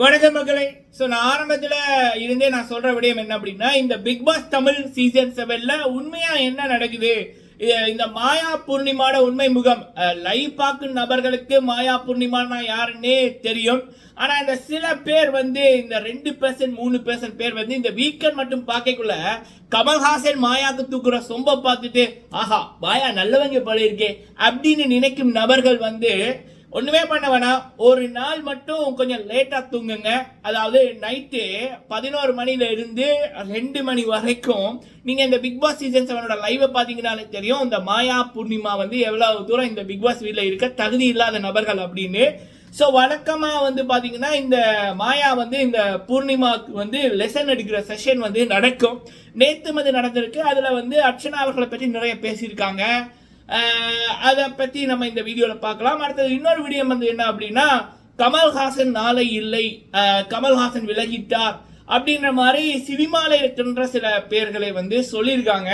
வணக்க மக்களே. ஸோ நான் ஆரம்பத்தில் இருந்தே நான் சொல்கிற விடயம் என்ன அப்படின்னா இந்த பிக் பாஸ் தமிழ் சீசன் செவனில் உண்மையாக என்ன நடக்குது? இது- இந்த மாயா பூர்ணிமாட உண்மை முகம். லைவ் பார்க்கும் நபர்களுக்கு மாயா பூர்ணிமானா யாருன்னே தெரியும். ஆனால் இந்த சில பேர் வந்து இந்த ரெண்டு பெர்சன்ட் மூணு பெர்சன்ட் பேர் வந்து இந்த வீக்கெண்ட் மட்டும் பார்க்கக்குள்ள கமல்ஹாசன் மாயாக்கு தூக்குற சொம்ப பார்த்துட்டு ஆஹா மாயா நல்லவங்க போல இருக்கே. அப்படின்னு நினைக்கும் நபர்கள் வந்து ஒண்ணுமே பண்ண வேணாம். ஒரு நாள் மட்டும் கொஞ்சம் லேட்டா தூங்குங்க. அதாவது நைட்டு பதினோரு மணில இருந்து ரெண்டு மணி வரைக்கும் நீங்க இந்த பிக் பாஸ் சீசன் செவனோட லைவை பாத்தீங்கன்னாலே தெரியும். இந்த மாயா பூர்ணிமா வந்து எவ்வளவு தூரம் இந்த பிக் பாஸ் வீட்ல இருக்க தகுதி இல்லாத நபர்கள் அப்படின்னு. ஸோ வழக்கமாக வந்து பார்த்தீங்கன்னா இந்த மாயா வந்து இந்த பூர்ணிமாவுக்கு வந்து லெசன் எடுக்கிற செஷன் வந்து நடக்கும். நேற்று வந்து நடந்திருக்கு. அதில் வந்து அர்ச்சனா அவர்களை பற்றி நிறைய பேசியிருக்காங்க. அதை பற்றி நம்ம இந்த வீடியோவில் பார்க்கலாம். அடுத்தது இன்னொரு வீடியோ வந்து என்ன அப்படின்னா கமல்ஹாசன் நாளை இல்லை. கமல்ஹாசன் விலகிட்டார் அப்படின்ற மாதிரி சினிமாவில் இருக்கின்ற சில பேர்களை வந்து சொல்லியிருக்காங்க.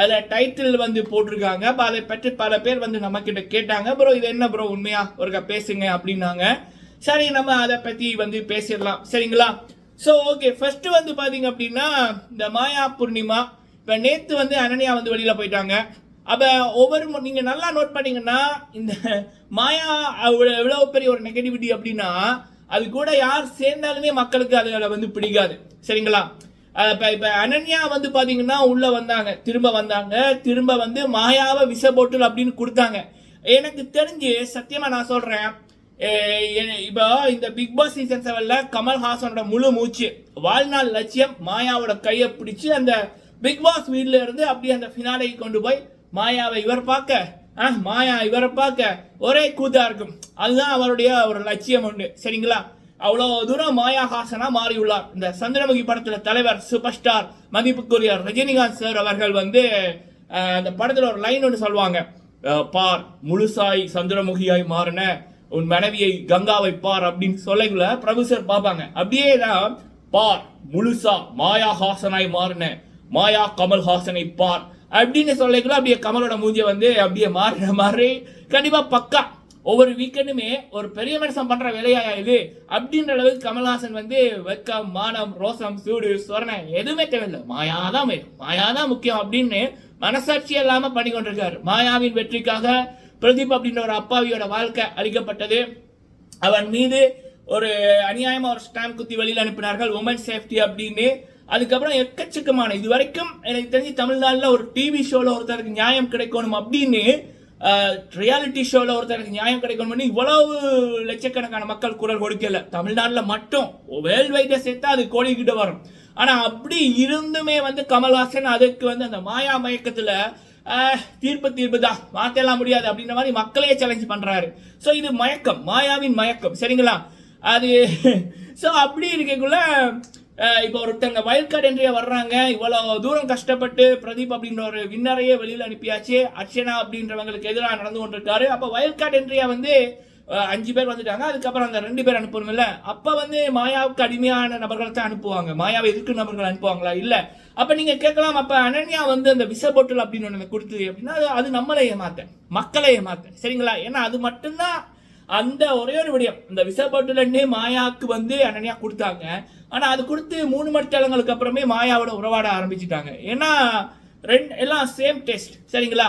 அதில் டைட்டில் வந்து போட்டிருக்காங்க. அப்போ அதை பற்றி பல பேர் வந்து நம்மக்கிட்ட கேட்டாங்க. ப்ரோ இது என்ன ப்ரோ? உண்மையா? ஒருக்கா பேசுங்க அப்படின்னாங்க. சரி நம்ம அதை பற்றி வந்து பேசிடலாம். சரிங்களா? ஸோ ஓகே ஃபர்ஸ்ட் வந்து பார்த்தீங்க அப்படின்னா இந்த மாயா பூர்ணிமா. இப்போ நேற்று வந்து அனன்யா வந்து வெளியில் போயிட்டாங்க. அப்போ ஒவ்வொரு நீங்கள் நல்லா நோட் பண்ணிங்கன்னா இந்த மாயா எவ்வளோ பெரிய ஒரு நெகட்டிவிட்டி அப்படின்னா அது கூட யார் சேர்ந்தாலுமே மக்களுக்கு அதில் வந்து பிடிக்காது. சரிங்களா? இப்போ இப்போ அனன்யா வந்து பார்த்தீங்கன்னா உள்ளே வந்தாங்க. திரும்ப வந்தாங்க. திரும்ப வந்து மாயாவை விஷ போட்டில் அப்படின்னு கொடுத்தாங்க. எனக்கு தெரிஞ்சு சத்தியமாக நான் சொல்கிறேன் இப்போ இந்த பிக் பாஸ் சீசன் செவனில் கமல்ஹாசனோட முழு மூச்சு வாழ்நாள் லட்சியம் மாயாவோட கையை பிடிச்சி அந்த பிக் பாஸ் வீட்டில் இருந்து அப்படியே அந்த ஃபினாலை கொண்டு போய் மாயாவை இவர் பார்க்க ஆ, மாயா இவரை பார்க்க ஒரே கூத்தா இருக்கும். அதுதான் அவருடைய ஒரு லட்சியம் உண்டு. சரிங்களா? அவ்வளோ தூரம் மாயா ஹாசனா மாறியுள்ளார். இந்த சந்திரமுகி படத்துல தலைவர் சூப்பர் ஸ்டார் மதிப்புக்குரிய ரஜினிகாந்த் சார் அவர்கள் வந்து அந்த படத்துல ஒரு லைன் ஒன்று சொல்லுவாங்க. பார் முழுசாய் சந்திரமுகியாய் மாறின உன் மனைவியை கங்காவை பார் அப்படின்னு சொல்லக்குள்ள பிரபு சார் பார்ப்பாங்க. அப்படியே தான் பார் முழுசா மாயா ஹாசனாய் மாறின மாயா கமல் ஹாசனை பார் அப்படின்னு சொல்லிக்கலாம் அப்படியே கமலோட மூஞ்சிய வந்து அப்படியே மாறுற மாதிரி கண்டிப்பாக பக்கா ஒவ்வொரு வீக்கெண்டுமே ஒரு பெரிய மனுஷன் பண்ற வேலையா இது அப்படின்ற அளவுக்கு கமல்ஹாசன் வந்து வெக்கம் மானம் ரோசம் சூடு சொரணை எதுவுமே தேவையில்லை. மாயாதான் வேணும். மாயாதான் முக்கியம் அப்படின்னு மனசாட்சி இல்லாம பண்ணி கொண்டிருக்காரு மாயாவின் வெற்றிக்காக பிரதீப் அப்படின்ற ஒரு அப்பாவியோட வாழ்க்கை அளிக்கப்பட்டது அவன் மீது ஒரு அநியாயமா ஒரு ஸ்டாம்ப் குத்தி வெளியில் அனுப்பினார்கள். உமன் சேஃப்டி அப்படின்னு அதுக்கப்புறம் எக்கச்சக்கமான இது வரைக்கும் எனக்கு தெரிஞ்சு தமிழ்நாட்டில் ஒரு டிவி ஷோவில் ஒருத்தருக்கு நியாயம் கிடைக்கணும் அப்படின்னு ரியாலிட்டி ஷோவில் ஒருத்தருக்கு நியாயம் கிடைக்கணும்னு இவ்வளவு லட்சக்கணக்கான மக்கள் குரல் கொடுக்கல. தமிழ்நாட்டில் மட்டும். வேர்ல்டு வைட்டை சேர்த்தா அது கோடி வரும். ஆனால் அப்படி இருந்துமே வந்து கமல்ஹாசன் அதுக்கு வந்து அந்த மாயா மயக்கத்தில் தீர்ப்பு தீர்ப்பு தான் மாற்றலாம் முடியாது அப்படின்ற மாதிரி மக்களையே சேலஞ்ச் பண்ணுறாரு ஸோ இது மயக்கம். மாயாவின் மயக்கம். சரிங்களா? அது ஸோ அப்படி இருக்கக்குள்ள இப்போ ஒருத்தங்க வயல் கார்டு என்ட்ரியா வர்றாங்க. இவ்வளோ தூரம் கஷ்டப்பட்டு பிரதீப் அப்படின்ற ஒரு வின்னரையே வெளியில் அனுப்பியாச்சு. அர்ச்சனா அப்படின்றவங்களுக்கு எதிராக நடந்து கொண்டிருக்காரு. அப்போ வயல் கார்டு என்ட்ரியா வந்து அஞ்சு பேர் வந்துட்டாங்க. அதுக்கப்புறம் அந்த ரெண்டு பேர் அனுப்பணும்ல? அப்போ வந்து மாயாவுக்கு அடிமையான நபர்களை தான் அனுப்புவாங்க. மாயாவை எதிர்க்கும் நபர்கள் அனுப்புவாங்களா? இல்லை. அப்போ நீங்கள் கேட்கலாம் அப்போ அனன்யா வந்து அந்த விச பொட்டல் அப்படின்னு ஒன்று கொடுத்தது அப்படின்னா அது- அது நம்மளை ஏமாத்த மக்களை ஏமாத்த சரிங்களா? ஏன்னா அது மட்டும்தான் அந்த ஒரே ஒரு விடயம். இந்த விச பொட்டலன்னு மாயாவுக்கு வந்து அனன்யா கொடுத்தாங்க. ஆனால் அது கொடுத்து மூணு மணித்தளங்களுக்கு அப்புறமே மாயாவோட உறவாட ஆரம்பிச்சிட்டாங்க. ஏன்னா ரெண்டு எல்லாம் சேம் டெஸ்ட் சரிங்களா?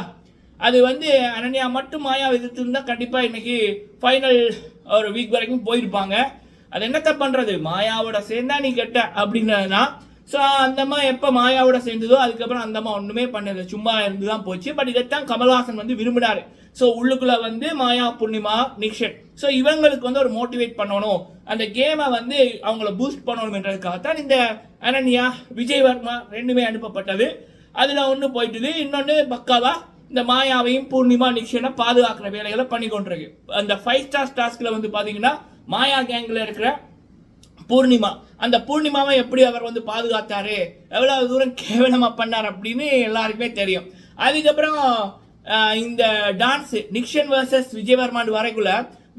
அது வந்து அனன்யா மட்டும் மாயா எதிர்த்துருந்தால் கண்டிப்பாக இன்றைக்கி ஃபைனல் ஒரு வீக் வரைக்கும் போயிருப்பாங்க. அது என்னத்த பண்ணுறது மாயாவோட சேர்ந்தா நீ கெட்ட அப்படின்னதுதான் ஸோ அந்த அம்மா எப்போ மாயாவோட சேர்ந்ததோ அதுக்கப்புறம் அந்த அம்மா ஒன்றுமே பண்ணது சும்மா இருந்து தான் போச்சு. பட் இதைத்தான் கமல்ஹாசன் வந்து விரும்பினார். ஸோ உள்ளுக்குள்ள வந்து மாயா பூர்ணிமா நிக்ஷன் ஸோ இவங்களுக்கு வந்து ஒரு மோட்டிவேட் பண்ணணும். அந்த கேமை வந்து அவங்கள பூஸ்ட் பண்ணணுன்றதுக்காகத்தான் இந்த அனன்யா விஜய் வர்மா ரெண்டுமே அனுப்பப்பட்டது. அதில் ஒன்று போயிட்டுது. இன்னொன்று பக்காவாக இந்த மாயாவையும் பூர்ணிமா நிக்ஷனை பாதுகாக்கிற வேலைகளை பண்ணி கொண்டிருக்கு. அந்த ஃபைவ் ஸ்டார் டாஸ்கில் வந்து பார்த்தீங்கன்னா மாயா கேங்கில் இருக்கிற பூர்ணிமா. அந்த பூர்ணிமாவை எப்படி அவர் வந்து பாதுகாத்தாரு? எவ்வளவு தூரம் கேவலமாக பண்ணார் அப்படின்னு எல்லாருக்குமே தெரியும். அதுக்கப்புறம் இந்த டான்ஸ் நிக்ஷன் வர்சஸ் விஜயவர்மான் வரைக்குள்ள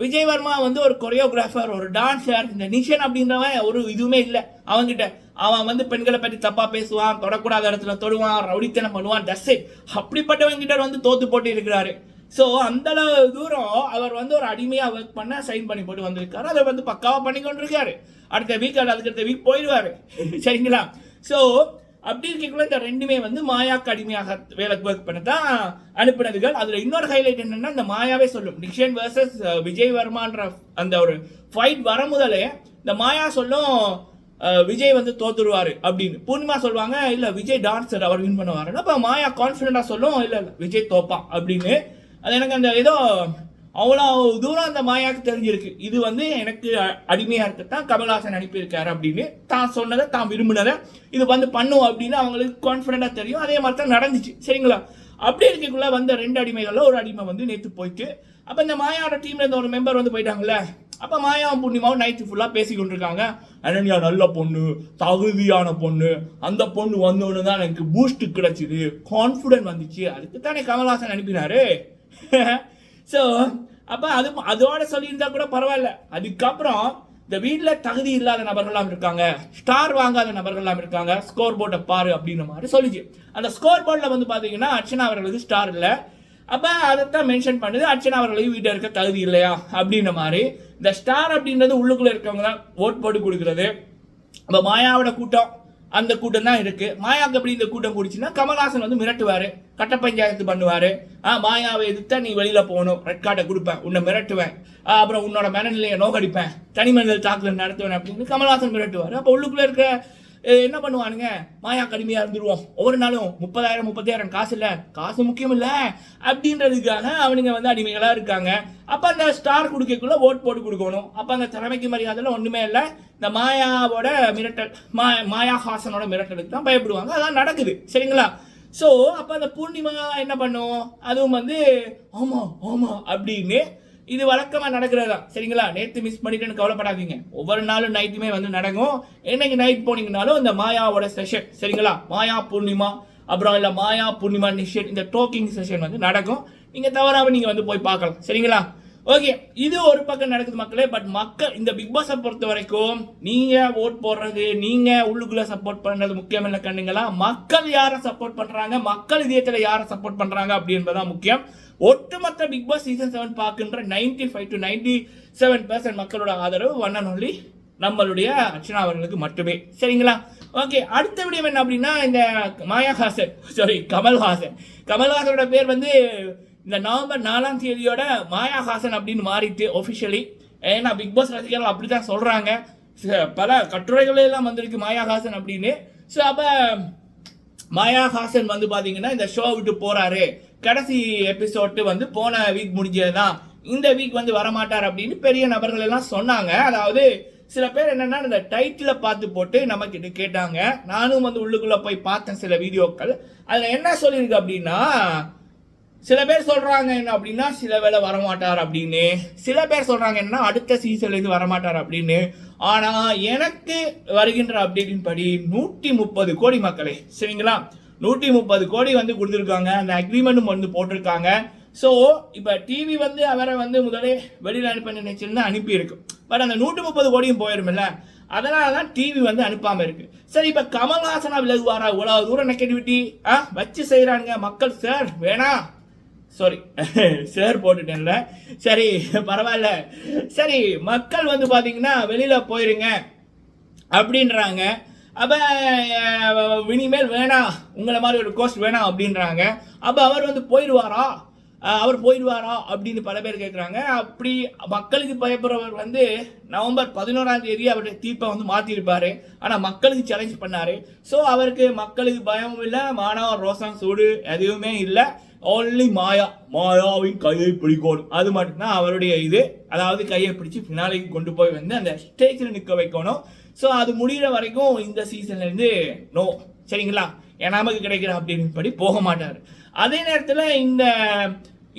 விஜயவர்மா வந்து ஒரு கொரியோகிராஃபர் ஒரு டான்ஸர் இந்த நிஷன் அப்படின்றவன் ஒரு இதுவுமே இல்லை. அவன்கிட்ட அவன் வந்து பெண்களை பற்றி தப்பாக பேசுவான் தொடக்கூடாத இடத்துல தொடுவான் ரவுடித்தனம் பண்ணுவான் டஸ் அப்படிப்பட்டவங்க கிட்ட வந்து தோத்து போட்டு இருக்கிறாரு. ஸோ அந்த அளவு தூரம் அவர் வந்து ஒரு அடிமையாக ஒர்க் பண்ண சைன் பண்ணி போட்டு வந்திருக்காரு. அதை வந்து பக்காவாக பண்ணி கொண்டிருக்காரு அடுத்த வீக் அதுக்கு அடுத்த வீக் போயிடுவாரு. சரிங்களா? ஸோ அப்படி இருக்கக்குள்ள இந்த ரெண்டுமே வந்து மாயாக்கு அடிமையாக வேலைக்கு ஒர்க் பண்ண தான் அனுப்பினதுகள். அதில் இன்னொரு ஹைலைட் என்னென்னா இந்த மாயாவே சொல்லும். நிக்ஷன் வேர்சஸ் விஜய் வர்மான்ற அந்த ஒரு ஃபைட் வர முதலே இந்த மாயா சொல்லும் விஜய் வந்து தோத்துருவாரு அப்படின்னு. பூர்ணிமா சொல்லுவாங்க இல்லை விஜய் டான்சர் அவர் வின் பண்ணுவாருன்னு. அப்போ மாயா கான்ஃபிடண்டா சொல்லும் இல்லை விஜய் தோப்பான் அப்படின்னு. அது எனக்கு அந்த ஏதோ அவ்வளோ தூரம் அந்த மாயாவுக்கு தெரிஞ்சிருக்கு. இது வந்து எனக்கு அடிமையாக இருக்கத்தான் கமல்ஹாசன் அனுப்பியிருக்காரு அப்படின்னு தான் சொன்னதை தான் விரும்பினதை இது வந்து பண்ணும் அப்படின்னு அவங்களுக்கு கான்ஃபிடண்டா தெரியும். அதே மாதிரி தான் நடந்துச்சு. சரிங்களா? அப்படி இருக்கக்குள்ள வந்த ரெண்டு அடிமைகளில் ஒரு அடிமை வந்து நேற்று போயிட்டு அப்போ இந்த மாயாவோட டீமில் இருந்த ஒரு மெம்பர் வந்து போயிட்டாங்கல்ல அப்போ மாயாவும் புண்ணியமாவும் நைட்டு ஃபுல்லாக பேசி கொண்டிருக்காங்க. அனன்யா நல்ல பொண்ணு தகுதியான பொண்ணு அந்த பொண்ணு வந்தோன்னு தான் எனக்கு பூஸ்ட் கிடைச்சிது. கான்ஃபிடன்ட் வந்துச்சு. அதுக்கு தானே கமல்ஹாசன் அனுப்பினாரு. ஸோ அப்போ அது அதோட சொல்லியிருந்தா கூட பரவாயில்ல. அதுக்கப்புறம் இந்த வீட்டில் தகுதி இல்லாத நபர்கள்லாம் இருக்காங்க. ஸ்டார் வாங்காத நபர்கள்லாம் இருக்காங்க. ஸ்கோர் போர்டை பாரு அப்படின்ற மாதிரி சொல்லிச்சு. அந்த ஸ்கோர் போர்டில் வந்து பார்த்தீங்கன்னா அர்ச்சனா அவர்களுக்கு ஸ்டார் இல்லை. அப்போ அதைத்தான் மென்ஷன் பண்ணுது. அர்ச்சனா அவர்களுக்கு வீட்டில் இருக்க தகுதி இல்லையா? அப்படின்ற மாதிரி. இந்த ஸ்டார் அப்படின்றது உள்ளுக்குள்ளே இருக்கவங்க தான் ஓட் போட்டு கொடுக்குறது. அப்போ மாயாவோட கூட்டம். அந்த கூட்டம் தான் இருக்கு. மாயாவுக்கு கபடி இந்த கூட்டம் கூடிச்சுன்னா கமல்ஹாசன் வந்து மிரட்டுவார். கட்ட பஞ்சாயத்து பண்ணுவார். ஆ மாயாவை எதிர்த்தா நீ வெளியில் போகணும். ரெட் கார்டை கொடுப்பேன். உன்னை மிரட்டுவேன். அப்புறம் உன்னோட மனநிலையை நோக்கடிப்பேன். தனி மனிதல் தாக்குதல் நடத்துவேன் அப்படின்னு கமல்ஹாசன் மிரட்டுவார். அப்போ உள்ளுக்குள்ளே இருக்க என்ன பண்ணுவானுங்க? மாயா கடுமையாக இருந்துருவோம். ஒவ்வொரு நாளும் முப்பதாயிரம் முப்பத்தாயிரம் காசு இல்லை. காசு முக்கியம் இல்லை. அப்படின்றதுக்காக அவனுங்க வந்து அடிமைகளாக இருக்காங்க. அப்போ அந்த ஸ்டார் கொடுக்கக்குள்ள ஓட் போட்டு கொடுக்கணும். அப்போ அந்த திறமைக்கு மரியாதையில் ஒன்றுமே இல்லை. இந்த மாயாவோட மிரட்டல் மா மாயா ஹாசனோட மிரட்டலுக்கு தான் பயப்படுவாங்க. அதான் நடக்குது. சரிங்களா? ஸோ அப்போ அந்த பூர்ணிமா என்ன பண்ணும்? அதுவும் வந்து ஆமா ஆமாம் அப்படின்னு இது வழக்கமாக நடக்கிறது தான் சரிங்களா? நேற்று மிஸ் பண்ணிட்டேன்னு கவலைப்படாதீங்க. ஒவ்வொரு நாளும் நைட்டுமே வந்து நடக்கும். என்னைக்கு நைட் போனீங்கனாலும் இந்த மாயாவோட செஷன் சரிங்களா? மாயா பூர்ணிமா அப்புறம் இல்லை மாயா பூர்ணிமா நிஷன் இந்த டோக்கிங் செஷன் வந்து நடக்கும். நீங்கள் தவறாமல் நீங்கள் வந்து போய் பார்க்கலாம். சரிங்களா? ஓகே இது ஒரு பக்கம் நடக்குது மக்களே பட் மக்கள் இந்த பிக் பாஸை பொறுத்த வரைக்கும் நீங்கள் ஓட் போடுறது நீங்கள் உள்ளுக்குள்ளே சப்போர்ட் பண்ணுறது முக்கியம் இல்லை கண்ணுங்களா? மக்கள் யாரை சப்போர்ட் பண்ணுறாங்க மக்கள் இதயத்தில் யாரை சப்போர்ட் பண்ணுறாங்க அப்படி முக்கியம். ஒட்டுமொத்த பிக் பாஸ் சீசன் செவன் பார்க்கின்ற ninety five to ninety seven percent மக்களோட ஆதரவு ஒன் அண்ட் ஒன்லி நம்மளுடைய அர்ச்சனா அவர்களுக்கு மட்டுமே. சரிங்களா? ஓகே அடுத்த விடயம் என்ன அப்படின்னா இந்த மாயாஹாசன் சாரி கமல்ஹாசன் கமல்ஹாசனோட பேர் வந்து இந்த நவம்பர் நாலாம் தேதியோட மாயாஹாசன் அப்படின்னு மாறிட்டு ஒஃபிஷியலி ஏன்னா பிக் பாஸ் ரசிகர்கள் அப்படி தான் சொல்கிறாங்க பல கட்டுரைகளெல்லாம் வந்திருக்கு மாயாஹாசன் அப்படின்னு. ஸோ அப்போ மாயாஹாசன் வந்து பார்த்தீங்கன்னா இந்த ஷோ விட்டு போகிறாரு கடைசி எபிசோட் வந்து போன வீக் முடிஞ்சது தான் இந்த வீக் வந்து வரமாட்டார் அப்படின்னு பெரிய நபர்கள் எல்லாம் சொன்னாங்க. அதாவது சில பேர் என்னென்னா இந்த டைட்டிலை பார்த்து போட்டு நம்மக்கிட்ட கேட்டாங்க. நானும் வந்து உள்ளுக்குள்ளே போய் பார்த்தேன் சில வீடியோக்கள். அதில் என்ன சொல்லியிருக்கு அப்படின்னா சில பேர் சொல்கிறாங்க என்ன அப்படின்னா சில வேளை வரமாட்டார் அப்படின்னு. சில பேர் சொல்கிறாங்க என்ன அடுத்த சீசன்ல இருந்து வரமாட்டார் அப்படின்னு. ஆனால் எனக்கு வருகின்ற அப்டேட்டின் படி நூற்றி முப்பது கோடி மக்களே சரிங்களா? நூற்றி முப்பது கோடி வந்து கொடுத்துருக்காங்க. அந்த அக்ரிமெண்ட்டும் வந்து போட்டிருக்காங்க. ஸோ இப்போ டிவி வந்து அவரை வந்து முதலே வெளியில் அனுப்ப நினைச்சிருந்தா அனுப்பியிருக்கு. பட் அந்த நூற்றி முப்பது கோடியும் போயிருமில்ல. அதனால தான் டிவி வந்து அனுப்பாமல் இருக்கு. சரி இப்போ கமல்ஹாசனா விலகுவாரா? இவ்வளோ தூரம் நெகட்டிவிட்டி. ஆ வச்சு செய்கிறானுங்க மக்கள் சார் வேணாம். சாரி சேர் போட்டுட்டேன்ல. சரி பரவாயில்ல. சரி மக்கள் வந்து பார்த்தீங்கன்னா வெளியில் போயிருங்க அப்படின்றாங்க. அப்போ இனிமேல் வேணாம் உங்களை மாதிரி ஒரு கோஸ்ட் வேணாம் அப்படின்றாங்க. அப்போ அவர் வந்து போயிடுவாரா? அவர் போயிடுவாரா அப்படின்னு பல பேர் கேட்குறாங்க அப்படி மக்களுக்கு பயப்படுறவர் வந்து நவம்பர் பதினோராம் தேதி அவருடைய தீர்ப்பை வந்து மாற்றிருப்பார் ஆனால் மக்களுக்கு சேலஞ்ச் பண்ணார். ஸோ அவருக்கு மக்களுக்கு பயமும் இல்லை மாணவர் ரோசம் சூடு எதுவுமே இல்லை. ஓன்லி மாயா மாயாவின் கையை பிடிக்கோடு அது மட்டும்தான் அவருடைய இது. அதாவது கையை பிடிச்சி ஃபினாலைக்கு கொண்டு போய் வந்து அந்த ஸ்டேஜில் நிற்க வைக்கணும். ஸோ அது முடிகிற வரைக்கும் இந்த சீசன்லேருந்து நோ சரிங்களா? ஏன்னா நமக்கு கிடைக்கிற அப்படின்படி போக மாட்டார். அதே நேரத்தில் இந்த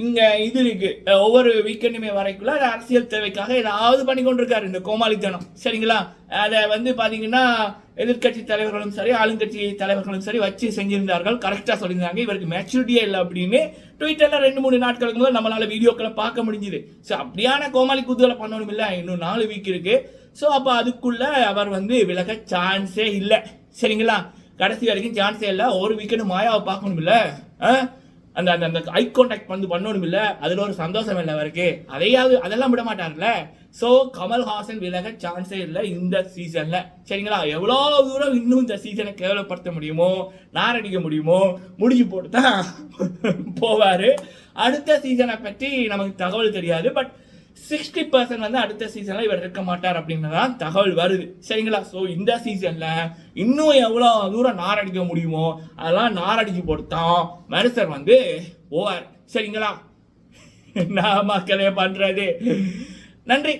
இங்கே இது இருக்கு. ஒவ்வொரு வீக்கெண்டுமே வரைக்குள்ள அது அரசியல் தேவைக்காக ஏதாவது பண்ணி கொண்டிருக்காரு இந்த கோமாளித்தனம். சரிங்களா? அதை வந்து பார்த்தீங்கன்னா எதிர்க்கட்சி தலைவர்களும் சரி ஆளுங்கட்சி தலைவர்களும் சரி வச்சு செஞ்சிருந்தார்கள். கரெக்டாக சொல்லியிருந்தாங்க. இவருக்கு மெச்சூரிட்டியே இல்லை அப்படின்னு ட்விட்டரில் ரெண்டு மூணு நாட்களுக்கு முதல் நம்மளால் வீடியோக்களை பார்க்க முடிஞ்சுது. ஸோ அப்படியான கோமாளி குத்துகளை பண்ணணும் இல்லை. இன்னும் நாலு வீக் இருக்கு. ஸோ அப்போ அதுக்குள்ளே அவர் வந்து விலக சான்ஸே இல்லை. சரிங்களா? கடைசி வரைக்கும் சான்ஸே இல்லை. ஒரு வீக்கெண்டு மாயாவை பார்க்கணும் இல்லை. அந்த அந்த அந்த ஐ கான்டாக்ட் வந்து பண்ணணும் இல்லை அதில் ஒரு சந்தோஷம் இல்லை அவருக்கு. அதையாவது அதெல்லாம் விட மாட்டார்ல ஸோ கமல்ஹாசன் விலக சான்ஸே இல்லை இந்த சீசனில் சரிங்களா? எவ்வளோ தூரம் இன்னும் இந்த சீசனை கேவலப்படுத்த முடியுமோ நாரடிக்க முடியுமோ முடிஞ்சு போட்டு தான் போவார். அடுத்த சீசனை பற்றி நமக்கு தகவல் தெரியாது பட் சிக்ஸ்டி பர்சன்ட் வந்து அடுத்த சீசனில் இவர் இருக்க மாட்டார் அப்படின்னு தான் தகவல் வருது. சரிங்களா? ஸோ இந்த சீசனில் இன்னும் எவ்வளோ தூரம் நாரடிக்க முடியுமோ அதெல்லாம் நாரடிச்சு போட்டுத்தான் மனுஷர் வந்து போவார். சரிங்களா? நான் மக்களே பண்ணுறது நன்றி.